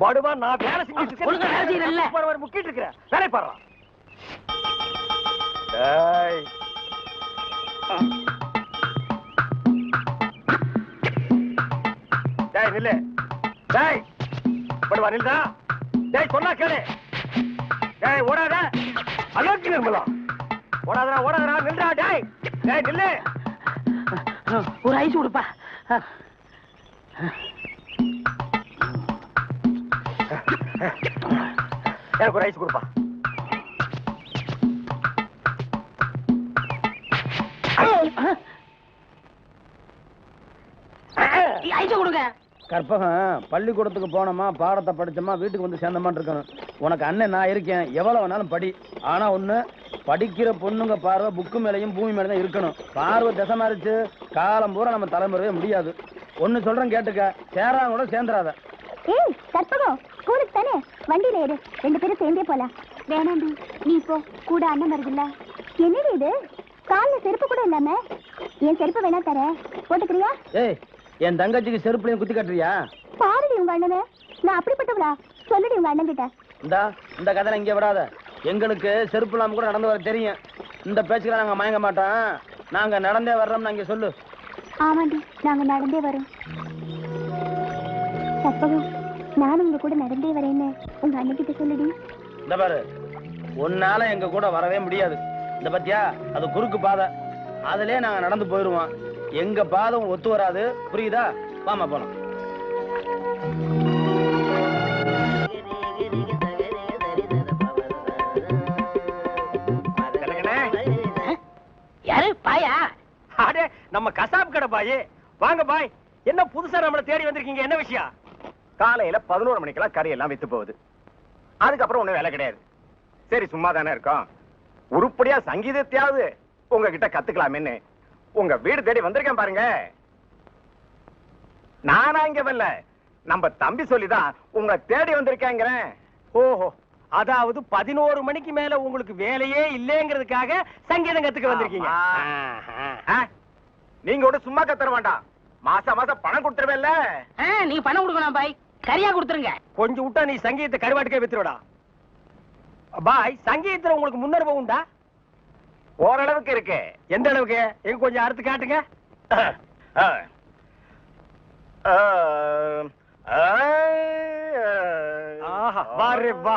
பாடுவா நான் வேலை செஞ்சு ஒழுங்கா வேலை செய்யல பாரு முக்கிட்டு இருக்கிற வேலை பாரு டேய். டேய் நில்லு. டேய். பாடுவா நில்டா டேய் சொன்னா கேளு. டேய் ஓடாத. அலோக்கி நிர்மலா ஓடாதடா ஓடாதடா நில்டா டேய். டேய் நில்லு. ஒரு ஐஸ் கொடுப்பா. எனக்கு ஒரு ஐஸ் கொடுப்பா. ஐஸ் கொடுங்க. கற்பகம் பள்ளிக்கூடத்துக்கு போனோமா பாடத்தை படிச்சோமா வீட்டுக்கு வந்து சேர்ந்தமான்னு இருக்கணும். உனக்கு அண்ணன் நான் இருக்கேன். எவ்வளவு வேணாலும் படி. ஆனா ஒண்ணு படிக்கிற பொண்ணுங்க பார்வை புக்கு மேலையும் பூமி மேல தான் இருக்கணும். பார்வை திசை மாறிச்சு. காலம் பூரா நம்ம தலைமுறையே முடியாது. ஒண்ணு சொல்றேன் கேட்டுக்க. சேராங்க கூட சேர்ந்துடாத ஏய் கற்பகம் ஸ்கூலுக்கு தானே? வண்டியில ஏறு. ரெண்டு பேரும் சேர்ந்தே போலாம். வேணாண்டி நீ போ. கூட அண்ணன் வருதுல்ல. என்னடி இது? கால்ல செருப்பு கூட இல்லாம? என் செருப்பு வேணா தரேன் போட்டுக்கிறியா? ஏய் என் தங்கச்சிக்கு செருப்புலையும் குத்தி கட்டுறியா? பாருடி உங்க அண்ணனை. நான் அப்படிப்பட்டவளா? சொல்லுடி உங்க அண்ணன் கிட்ட இந்தா இந்த கதை இங்கே விடாத. எங்களுக்கு செருப்பு இல்லாம கூட நடந்து வர தெரியும். இந்த பேச்சுக்கெல்லாம் நாங்க மயங்க மாட்டோம். நாங்க நடந்தே வர்றோம்னு அங்கே சொல்லு. ஆமாண்டி நாங்க நடந்தே வரோம். நானும் உங்க கூட நடந்தே வரேன்னு உங்க அண்ணன் கிட்ட சொல்லுடி. இந்த பாரு உன்னால எங்க கூட வரவே முடியாது. இந்த பத்தியா அது குறுக்கு பாதை. அதுலயே நாங்க நடந்து போயிருவோம். எங்க பாதம் ஒத்து வராது. புரியுதா? வாமா போலாம். நம்ம கசாப் கடை பாய். வாங்க பாய். என்ன புதுசா நம்மள தேடி வந்திருக்கீங்க? என்ன விஷயம்? காலையில பதினோரு மணிக்கெல்லாம் கறி எல்லாம் வித்து போகுது. அதுக்கப்புறம் ஒண்ணும் வேலை கிடையாது. சரி சும்மா தானே இருக்கோம். உருப்படியா சங்கீதத்தையாவது உங்ககிட்ட கத்துக்கலாமேன்னு உங்க வீடு தேடி வந்திருக்கேன் பாருங்க. நானா இங்க வரல. நம்ம தம்பி சொல்லிதான் உங்க தேடி வந்திருக்கேங்கிறேன். ஓஹோ அதாவது பதினோரு மணிக்கு மேல உங்களுக்கு வேலையே இல்லைங்கிறதுக்காக சங்கீதம் கத்துக்க வந்திருக்கீங்க. நீங்க கூட சும்மா கத்துற வேண்டாம். மாசம் மாசம் பணம் கொடுத்துருவேல்ல. நீங்க பணம் கொடுக்கணும் பாய். கரியா கொடுத்துருங்க. கொஞ்சம் விட்டா நீ சங்கீதத்தை கருவாட்டுக்கே வித்துருடா பாய் சங்கீதத்துல உங்களுக்கு முன்னனுபவம் உண்டா? ஓரளவுக்கு இருக்கு. எந்த அளவுக்கு? எங்க கொஞ்சம் அறுத்து காட்டுங்க. ஆஹா வா. ரே வா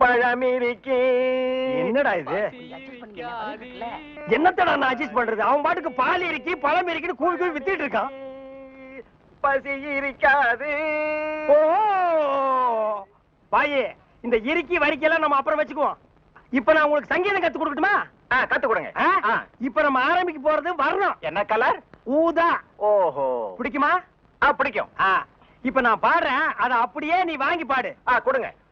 பழமிருக்கி. என்னடா இது? என்னத்தடா நான் அட்ஜஸ்ட் பண்றது? அவன் பாட்டுக்கு பால் இறக்கி பழம் இறக்கின்னு கூவி கூவி வித்திட்டு இருக்கான். பசி இருக்காது. ஓ! பாயே இந்த இறுக்கி வரிக்கையெல்லாம் நம்ம அப்புறம் வச்சுக்குவோம். இப்ப நான் உங்களுக்கு சங்கீதம் கத்து கொடுக்கட்டுமா? கத்து கொடுங்க. இப்ப நம்ம ஆரம்பிக்க போறது வரணும். என்ன கலர் ஊதா. ஓஹோ. பிடிக்குமா? பிடிக்கும். இப்ப நான் பாடுறேன். அத அப்படியே நீ வாங்கி பாடு. ஆ கொடுங்க.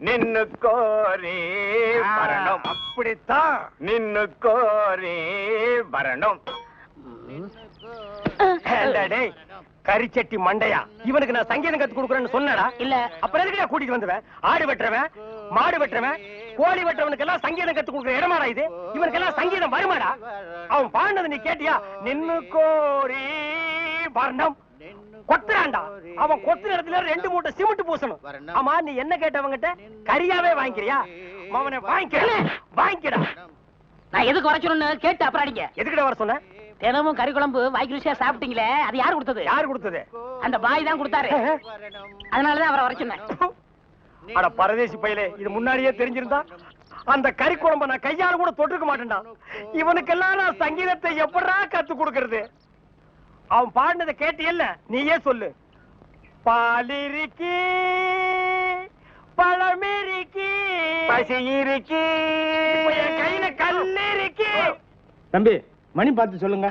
நின்னு கோரி வரணும் அப்படித்தான். நின்னு கோரி வரணும் கரிச்சட்டி மண்டையா? இவனுக்கு நான் சங்கீதம் கத்து கொடுக்குறேன்னு சொன்னடா. இல்ல. அப்புறம் எதுக்கு கூட்டிட்டு வந்துவேன்? ஆடு வெட்டுறவன் மாடு வெட்டுறவன் கோழி வெட்டுறவனுக்கு எல்லாம் சங்கீதம் கத்து கொடுக்குற இடமாடா இது? இவனுக்கு எல்லாம் சங்கீதம் வருமாடா? அவன் பாடினது நீ கேட்டியா? நின்னு கோரி வர்ணம் கொத்துறான்டா. அவன் கொத்துற இடத்துல ரெண்டு மூட்டை சிமெண்ட் பூசணும். ஆமா நீ என்ன கேட்டவங்கிட்ட? கரியாவே வாங்கிக்கிறியா? அவனை வாங்கிக்க. வாங்கிக்கடா. நான் எதுக்கு வர கேட்டு அப்புறம் அடிங்க. எதுக்குடா வர சொன்ன? தினமும் கறி குழம்பு வாய்க்கு ருசியா சாப்பிட்டீங்களே அது யார் கொடுத்தது? யார் கொடுத்தது? அந்த பாய் தான் கொடுத்தாரு. அதனாலதான் அவரை வர சொன்னேன். அட பரதேசி பையலே இது முன்னாடியே தெரிஞ்சிருந்தா? அந்த கறி குழம்ப நான் கையால கூட தொட்டிருக்க மாட்டேன்டா. இவனுக்கெல்லாம் நான் சங்கீதத்தை எப்படா கத்து கொடுக்கறது? அவன் பாடினதை கேட்டியல்ல? நீயே சொல்லு. பாலிருக்கி பழமிருக்கி பசி இருக்கி கையில கல்லு இருக்கி தம்பி மணி பார்த்து சொல்லுங்க.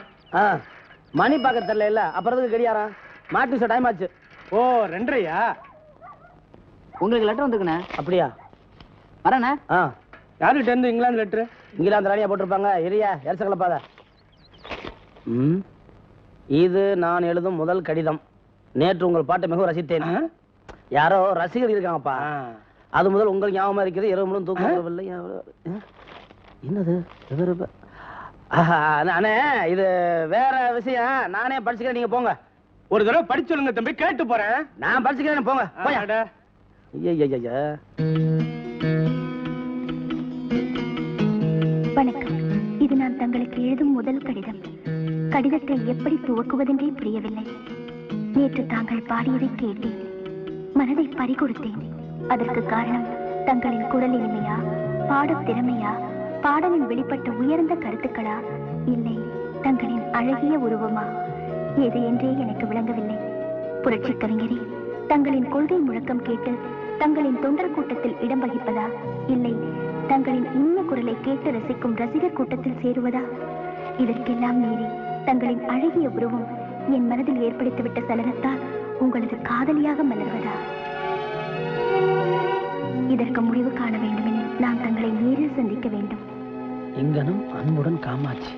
மணி பார்க்க தெரியல இல்ல அப்புறம் கடியாரா மாட்டு டைம் ஆச்சு. ஓ ரெண்டரையா? உங்களுக்கு லெட்டர் வந்துருக்குண்ணே. அப்படியா? வரேண்ணே. ஆ. யாருகிட்ட இருந்து இங்கிலாந்து லெட்ரு இங்கிலாந்து ராணியா போட்டிருப்பாங்க. எரியா எரிச கலப்பாத ம்? இது நான் எழுதும் முதல் கடிதம். நேற்று உங்கள் பாட்டை மிகவும் ரசித்தேன். யாரோ ரசிகர் இருக்காங்கப்பா. அது முதல் உங்கள் ஞாபகம் இருக்கிறது. இரவு முழுவதும் தூக்கம் வரவில்லை. என்னது? அண்ணே இது வேற விஷயம். நானே படிச்சுக்கிறேன். நீங்க போங்க. ஒரு தடவை படிச்சு சொல்லுங்க தம்பி. கேட்டு போறேன். நான் படிச்சுக்கிறேன். போங்க. ஐயா வணக்கம். இது நான் தங்களுக்கு எழுதும் முதல் கடிதம். கடிதத்தை எப்படி துவக்குவதென்றே புரியவில்லை. நேற்று தாங்கள் பாடியதை கேட்டேன் மனதை பறிகொடுத்தேன். அதற்கு காரணம் தங்களின் குரல் இனிமையா பாடத் திறமையா பாடலில் வெளிப்பட்ட உயர்ந்த கருத்துக்களா? இல்லை தங்களின் அழகிய உருவமா? எது என்றே எனக்கு விளங்கவில்லை. புரட்சி கவிஞரே தங்களின் கொள்கை முழக்கம் கேட்டு தங்களின் தொண்டர் கூட்டத்தில் இடம் வகிப்பதா? இல்லை தங்களின் இனிய குரலை கேட்டு ரசிக்கும் ரசிகர் கூட்டத்தில் சேருவதா? இதற்கெல்லாம் மீறி தங்களின் அழகிய உருவம் என் மனதில் ஏற்படுத்திவிட்ட சலனத்தால் உங்களது காதலியாக மலர்வதா? இதற்கு முடிவு காண வேண்டுமெனில் நான் தங்களை நேரில் சந்திக்க வேண்டும். இங்கனும் அன்புடன் காமாட்சி.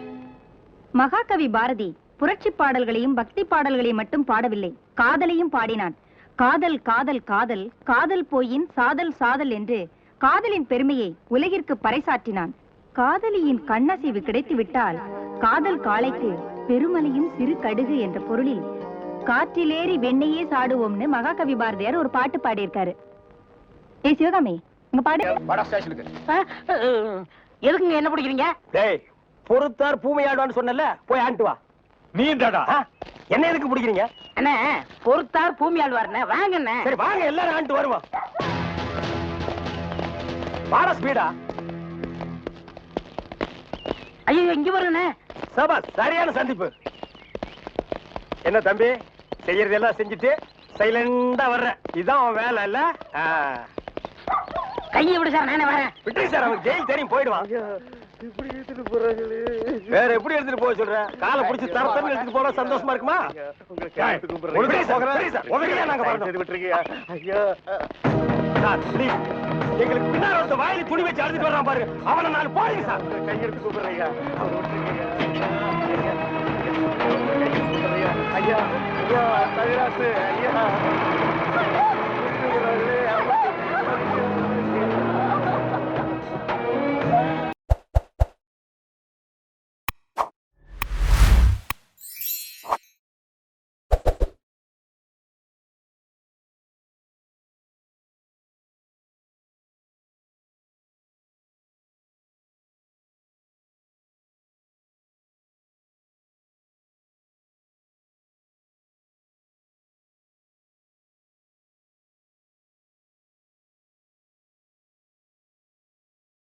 மகாகவி பாரதி புரட்சி பாடல்களையும் பக்தி பாடல்களையும் மட்டும் பாடவில்லை காதலையும் பாடினான். காதல் காதல் காதல் காதல் போயின் சாதல் சாதல் என்று காதலின் பெருமையை உலகிற்கு பறைசாற்றினான். காதலியின் கண்ணசைவு கிடைத்துவிட்டால் காதல் காளைக்கு பெருமலையும் சிறு கடுகு என்ற பொருளில் காற்றிலேறி வெண்ணையே சாடுவோம்னு மகாகவி பாரதியார் ஒரு பாட்டு பாடியிருக்காரு. ஏ சிவகாமி உங்க பாடு. எதுக்குங்க என்ன பிடிக்கிறீங்க? டேய் பொறுத்தார் பூமையாடுவான்னு சொன்னல போய் ஆண்டு வா. நீ தாடா என்ன எதுக்கு பிடிக்கிறீங்க? அண்ணே பொறுத்தார் பூமி ஆழ்வார்ண்ணே வாங்கண்ணே சரி வாங்க எல்லாரும் ஆண்டு வருவோம். வாடா ஸ்பீடா. ஐயோ இங்க வருண்ணே. சபா சரியான சந்திப்பு. என்ன தம்பி செய்யறதெல்லாம் செஞ்சுட்டு சைலண்டா வர்ற. இதான் அவன் வேலை இல்ல. கையை விடு சார் நானே வரேன். விட்டுரு சார் அவன் ஜெயில் தெரியும் போயிடுவான். வேற எப்படி எடுத்துட்டு போக சொல்ற? காலை புடிச்சு தரத்தன்னு எடுத்துட்டு போனா சந்தோஷமா இருக்குமா. எங்களுக்கு பின்னால ஒருத்த வாயில துணி வச்சு அழுதுட்டு வர்றான் பாரு. அவனை நாலு போடுங்க சார். கையெடுத்து கூப்பிடுறீங்க ஐயா ஐயா ஐயா